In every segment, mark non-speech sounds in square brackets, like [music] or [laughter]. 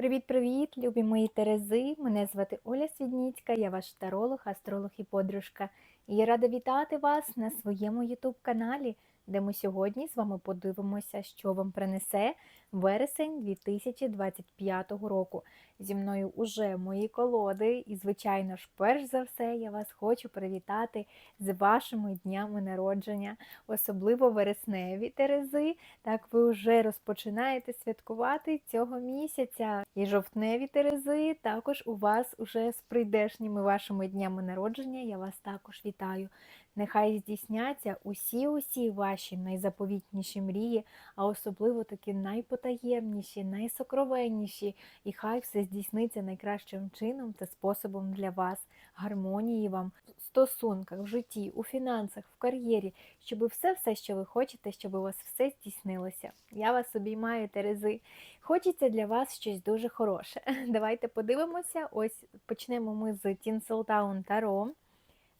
Привіт-привіт, любі мої Терези! Мене звати Оля Свідніцька, я ваш таролог, астролог і подружка. І я рада вітати вас на своєму YouTube-каналі, де ми сьогодні з вами подивимося, що вам принесе вересень 2025 року. Зі мною уже мої колоди, і, звичайно ж, перш за все, я вас хочу привітати з вашими днями народження, особливо вересневі Терези. Так ви вже розпочинаєте святкувати цього місяця. І жовтневі Терези також у вас уже з прийдешніми вашими днями народження. Я вас також вітаю. Нехай здійсняться усі-усі ваші найзаповітніші мрії, а особливо такі найпотаємніші, найсокровенніші, і хай все здійсниться найкращим чином та способом для вас, гармонії вам в стосунках, в житті, у фінансах, в кар'єрі, щоб все, все, що ви хочете, щоб у вас все здійснилося. Я вас обіймаю, Терези. Хочеться для вас щось дуже хороше. [laughs] Давайте подивимося. Ось почнемо ми з Tinseltown Таро.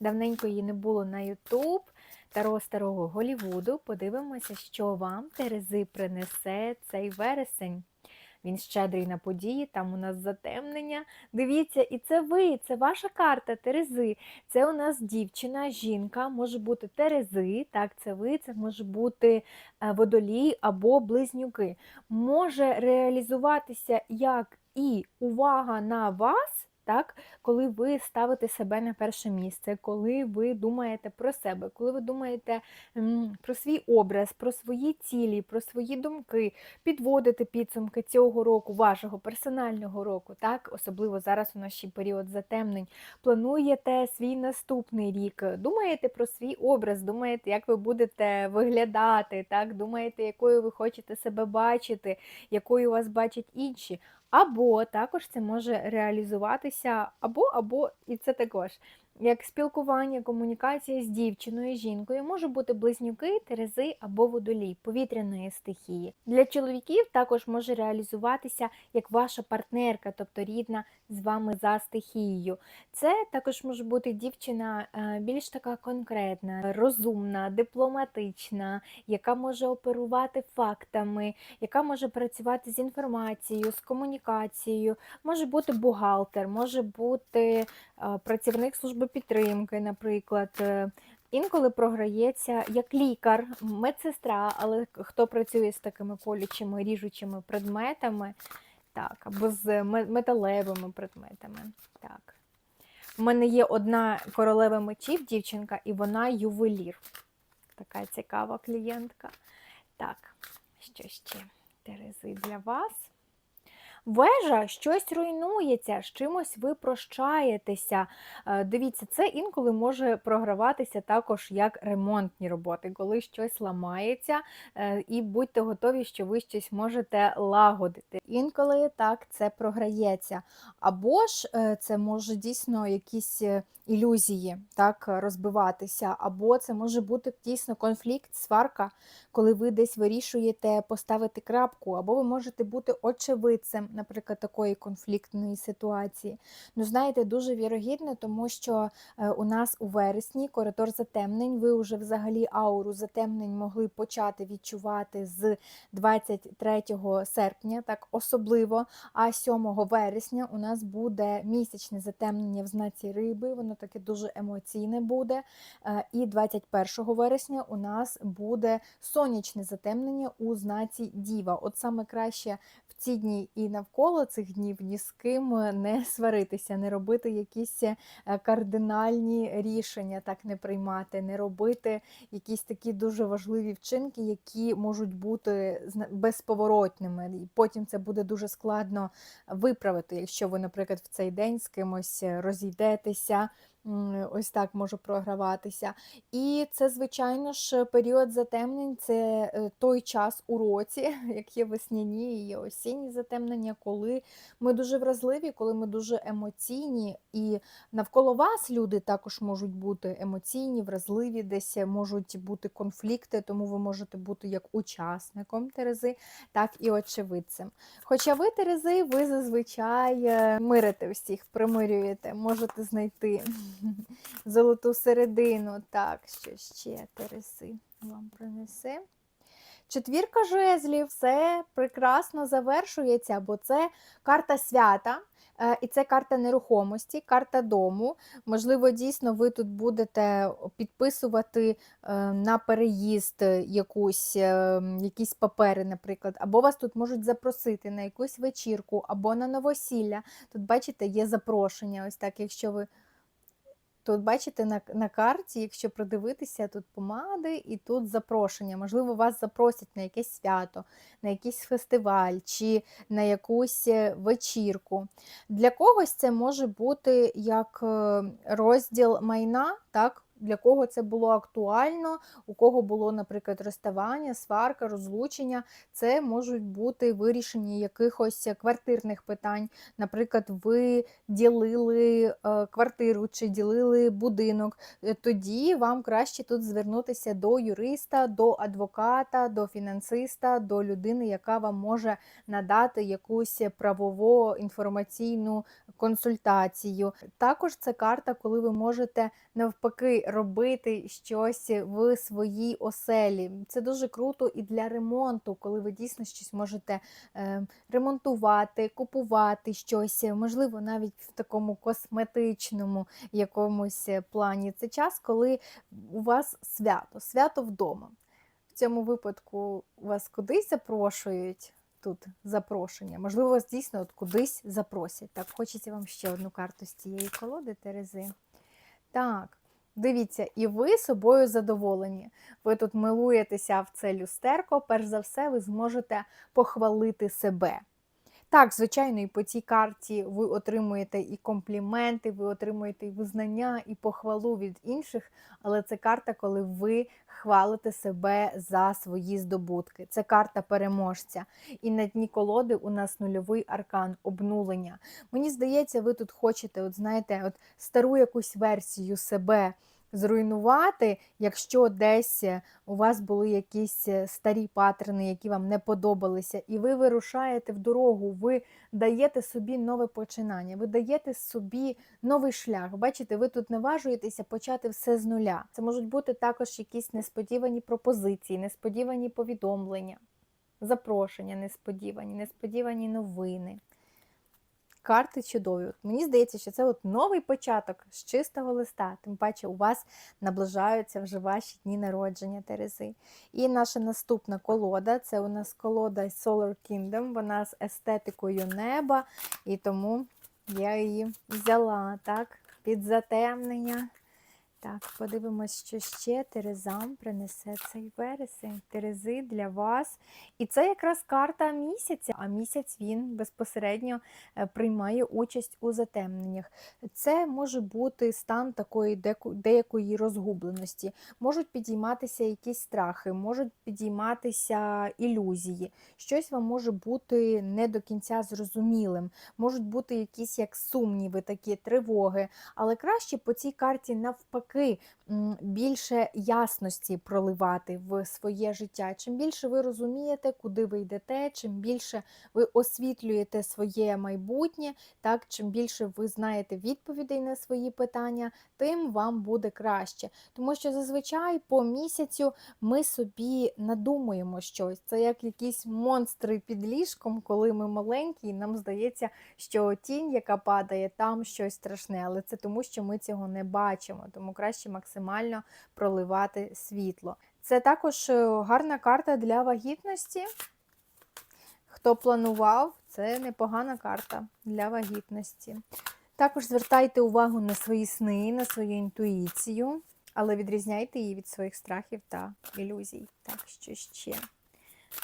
Давненько її не було на Ютуб. Таро старого Голівуду. Подивимося, що вам Терези принесе цей вересень. Він щедрий на події, там у нас затемнення. Дивіться, і це ви, це ваша карта Терези. Це у нас дівчина, жінка, може бути Терези, так, це ви, це може бути е, водолій або близнюки. Може реалізуватися як і увага на вас. Так, коли ви ставите себе на перше місце, коли ви думаєте про себе, коли ви думаєте про свій образ, про свої цілі, про свої думки, підводите підсумки цього року, вашого персонального року, так, особливо зараз у нас період затемнень, плануєте свій наступний рік, думаєте про свій образ, думаєте, як ви будете виглядати, так, думаєте, якою ви хочете себе бачити, якою вас бачать інші. Або також це може реалізуватися, або, або, і це також як спілкування, комунікація з дівчиною, жінкою, може бути близнюки, терези або водолій повітряної стихії. Для чоловіків також може реалізуватися як ваша партнерка, тобто рідна з вами за стихією. Це також може бути дівчина е, більш така конкретна, розумна, дипломатична, яка може оперувати фактами, яка може працювати з інформацією, з комунікацією, може бути бухгалтер, може бути е, працівник служби підтримки, наприклад. Е, Інколи програється як лікар, медсестра, але хто працює з такими колючими, ріжучими предметами, так, або з металевими предметами. Так. У мене є одна королева мечів, дівчинка, і вона ювелір. Така цікава клієнтка. Так, що ще? Терези для вас. Вежа щось руйнується, з чимось ви прощаєтеся. Е, дивіться, це інколи може програватися також як ремонтні роботи, коли щось ламається, е, і будьте готові, що ви щось можете лагодити. Інколи так це програється. Або ж е, це може дійсно якісь ілюзії так розбиватися, або це може бути дійсно конфлікт, сварка, коли ви десь вирішуєте поставити крапку, або ви можете бути очевидцем, наприклад, такої конфліктної ситуації. Ну, знаєте, дуже вірогідно, тому що е, у нас у вересні коридор затемнень, ви вже взагалі ауру затемнень могли почати відчувати з 23 серпня, так особливо. А 7 вересня у нас буде місячне затемнення в знаці риби. Воно таке дуже емоційне буде. Е, і 21 вересня у нас буде сонячне затемнення у знаці Діва. От саме краще в ці дні і навколо цих днів ні з ким не сваритися, не робити якісь е, кардинальні рішення, так не приймати, не робити якісь такі дуже важливі вчинки, які можуть бути безповоротними. І потім це буде дуже складно виправити, якщо ви, наприклад, в цей день з кимось розійдетеся ось так може програватися. І це, звичайно ж, період затемнень це е, той час у році, [laughs] як є весняні і є осінні затемнення, коли ми дуже вразливі, коли ми дуже емоційні, і навколо вас люди також можуть бути емоційні, вразливі, десь можуть бути конфлікти, тому ви можете бути як учасником Терези, так і очевидцем. Хоча ви, Терези, ви зазвичай е, мирите всіх, примирюєте, можете знайти. Золоту середину. Так, що ще Тереси вам принесе. Четвірка жезлів все прекрасно завершується, бо це карта свята. е, І це карта нерухомості, карта дому. Можливо, дійсно ви тут будете підписувати е, на переїзд якусь, е, якісь папери, наприклад, або вас тут можуть запросити на якусь вечірку, або на новосілля. Тут, бачите, є запрошення. Ось так, якщо ви Тут, бачите, на, на карті, якщо продивитися, тут помади і тут запрошення. Можливо, вас запросять на якесь свято, на якийсь фестиваль чи на якусь е, вечірку. Для когось це може бути як е, розділ майна, так? Для кого це було актуально, у кого було, наприклад, розставання, сварка, розлучення, це можуть бути вирішення якихось квартирних питань. Наприклад, ви ділили е, квартиру чи ділили будинок, е, тоді вам краще тут звернутися до юриста, до адвоката, до фінансиста, до людини, яка вам може надати якусь правову інформаційну консультацію. Також це карта, коли ви можете навпаки робити щось в своїй оселі. Це дуже круто і для ремонту, коли ви дійсно щось можете е, ремонтувати, купувати щось, можливо, навіть в такому косметичному якомусь плані. Це час, коли у вас свято, свято вдома. В цьому випадку вас кудись запрошують. Тут запрошення. Можливо, вас дійсно от кудись запросять. Так, хочеться вам ще одну карту з цієї колоди Терези. Так, дивіться, і ви собою задоволені. Ви тут милуєтеся в це люстерко, перш за все, ви зможете похвалити себе. Так, звичайно, і по цій карті ви отримуєте і компліменти, ви отримуєте і визнання, і похвалу від інших, але це карта, коли ви хвалите себе за свої здобутки. Це карта переможця. І на дні колоди у нас нульовий аркан обнулення. Мені здається, ви тут хочете, от знаєте, от стару якусь версію себе зруйнувати, якщо десь у вас були якісь старі паттерни, які вам не подобалися, і ви вирушаєте в дорогу, ви даєте собі нове починання, ви даєте собі новий шлях. Бачите, ви тут наважуєтеся почати все з нуля. Це можуть бути також якісь несподівані пропозиції, несподівані повідомлення, запрошення несподівані, несподівані новини. Карти чудові. Мені здається, що це от новий початок з чистого листа. Тим паче у вас наближаються вже ваші дні народження Терези. І наша наступна колода це у нас колода Solar Kingdom, вона з естетикою неба, і тому я її взяла так, під затемнення. Так, подивимось, що ще Терезам принесе цей вересень. Терези для вас. І це якраз карта місяця, а місяць він безпосередньо е, приймає участь у затемненнях. Це може бути стан такої деякої розгубленості. Можуть підійматися якісь страхи, можуть підійматися ілюзії. Щось вам може бути не до кінця зрозумілим, можуть бути якісь як сумніви, такі тривоги. Але краще по цій карті навпаки 对。Більше ясності проливати в своє життя. Чим більше ви розумієте, куди ви йдете, чим більше ви освітлюєте своє майбутнє, так, чим більше ви знаєте відповідей на свої питання, тим вам буде краще. Тому що зазвичай по місяцю ми собі надумуємо щось. Це як якісь монстри під ліжком, коли ми маленькі, і нам здається, що тінь, яка падає, там щось страшне, але це тому, що ми цього не бачимо. Тому краще максимально проливати світло. Це також е, гарна карта для вагітності. Хто планував, це непогана карта для вагітності. Також звертайте увагу на свої сни, на свою інтуїцію, але відрізняйте її від своїх страхів та ілюзій. Так, що ще?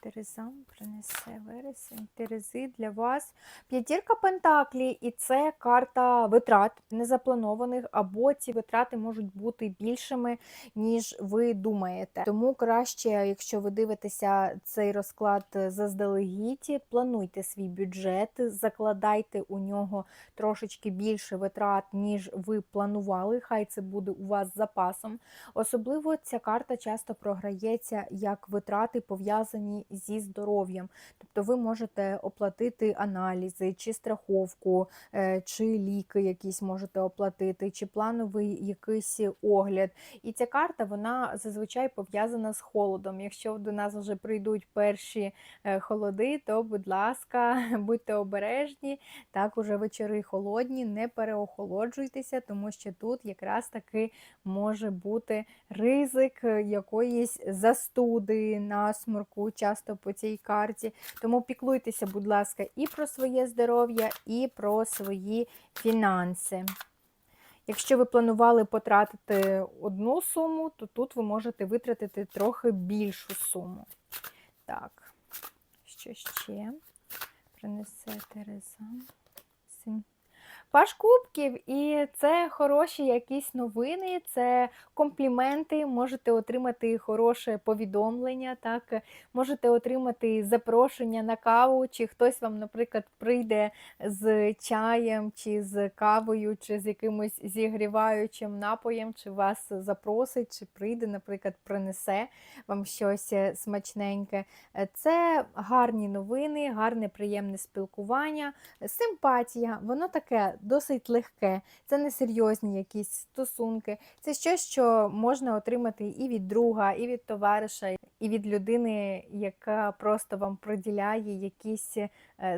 Терезам принесе вересень, Терези для вас. П'ятірка Пентаклі, і це карта витрат незапланованих, або ці витрати можуть бути більшими, ніж ви думаєте. Тому краще, якщо ви дивитеся цей розклад заздалегідь, плануйте свій бюджет, закладайте у нього трошечки більше витрат, ніж ви планували. Хай це буде у вас запасом. Особливо ця карта часто програється як витрати пов'язані пов'язані зі здоров'ям. Тобто ви можете оплатити аналізи, чи страховку, е, чи ліки якісь можете оплатити, чи плановий якийсь огляд. І ця карта вона зазвичай пов'язана з холодом. Якщо до нас вже прийдуть перші е, холоди, то, будь ласка, [laughs] будьте обережні. Так, уже вечори холодні, не переохолоджуйтеся, тому що тут якраз таки може бути ризик якоїсь застуди, насморку, часто по цій карті. Тому піклуйтеся, будь ласка, і про своє здоров'я, і про свої фінанси. Якщо ви планували потратити одну суму, то тут ви можете витратити трохи більшу суму. Так, що ще принесе Тереза? Паш кубків, і це хороші якісь новини, це компліменти, можете отримати хороше повідомлення, так, можете отримати запрошення на каву, чи хтось вам, наприклад, прийде з чаєм, чи з кавою, чи з якимось зігріваючим напоєм, чи вас запросить, чи прийде, наприклад, принесе вам щось е, смачненьке. Е, Це гарні новини, гарне приємне спілкування, симпатія, воно таке досить легке, це не серйозні якісь стосунки. Це щось, що можна отримати і від друга, і від товариша, і від людини, яка просто вам приділяє якісь е,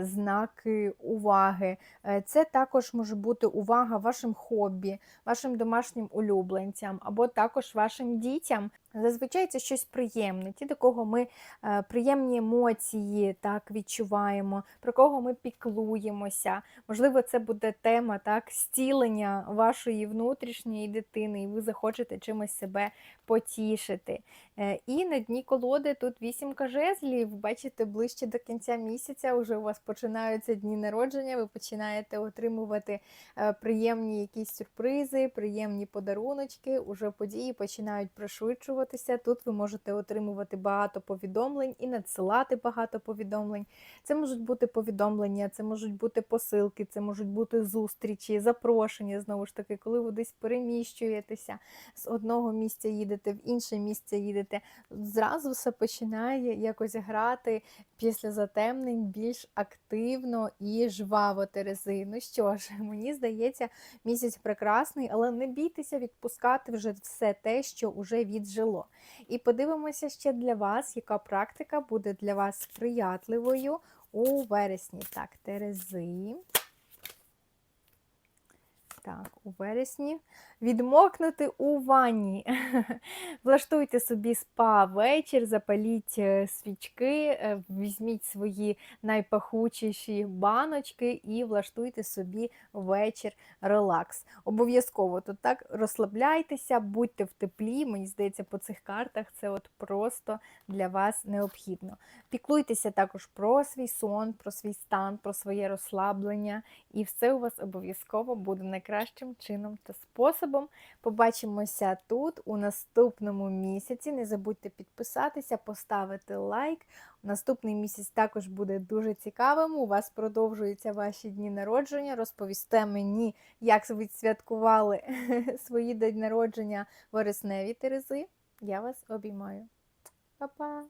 знаки уваги. Е, Це також може бути увага вашим хобі, вашим домашнім улюбленцям, або також вашим дітям. Зазвичай це щось приємне, ті, до кого ми е, приємні емоції так відчуваємо, про кого ми піклуємося. Можливо, це буде тема так, стілення вашої внутрішньої дитини, і ви захочете чимось себе потішити. Е, І на дні колоди тут вісімка жезлів. Бачите, ближче до кінця місяця вже у вас починаються дні народження, ви починаєте отримувати е, приємні якісь сюрпризи, приємні подаруночки, уже події починають пришвидшуватися. Тут ви можете отримувати багато повідомлень і надсилати багато повідомлень. Це можуть бути повідомлення, це можуть бути посилки, це можуть бути зустрічі, запрошення знову ж таки, коли ви десь переміщуєтеся з одного місця їдете в інше місце їдете. Зразу все починає якось грати після затемнень більш активно і жваво Терези. Ну що ж, [laughs] мені здається, місяць прекрасний, але не бійтеся відпускати вже все те, що вже віджило. І подивимося ще для вас, яка практика буде для вас сприятливою у вересні. Так, Терези. Так, у вересні відмокнути у ванні. [laughs] Влаштуйте собі спа вечір, запаліть е, свічки, е, візьміть свої найпахучіші баночки і влаштуйте собі вечір релакс. Обов'язково тут так розслабляйтеся, будьте в теплі. Мені здається, по цих картах це от просто для вас необхідно. Піклуйтеся також про свій сон, про свій стан, про своє розслаблення, і все у вас обов'язково буде найкращим чином та способом. Побачимося тут у наступному місяці. Не забудьте підписатися, поставити лайк. Наступний місяць також буде дуже цікавим. У вас продовжуються ваші дні народження. Розповісте мені, як ви святкували [laughs] свої день народження вересневі Терези. Я вас обіймаю. Па-па!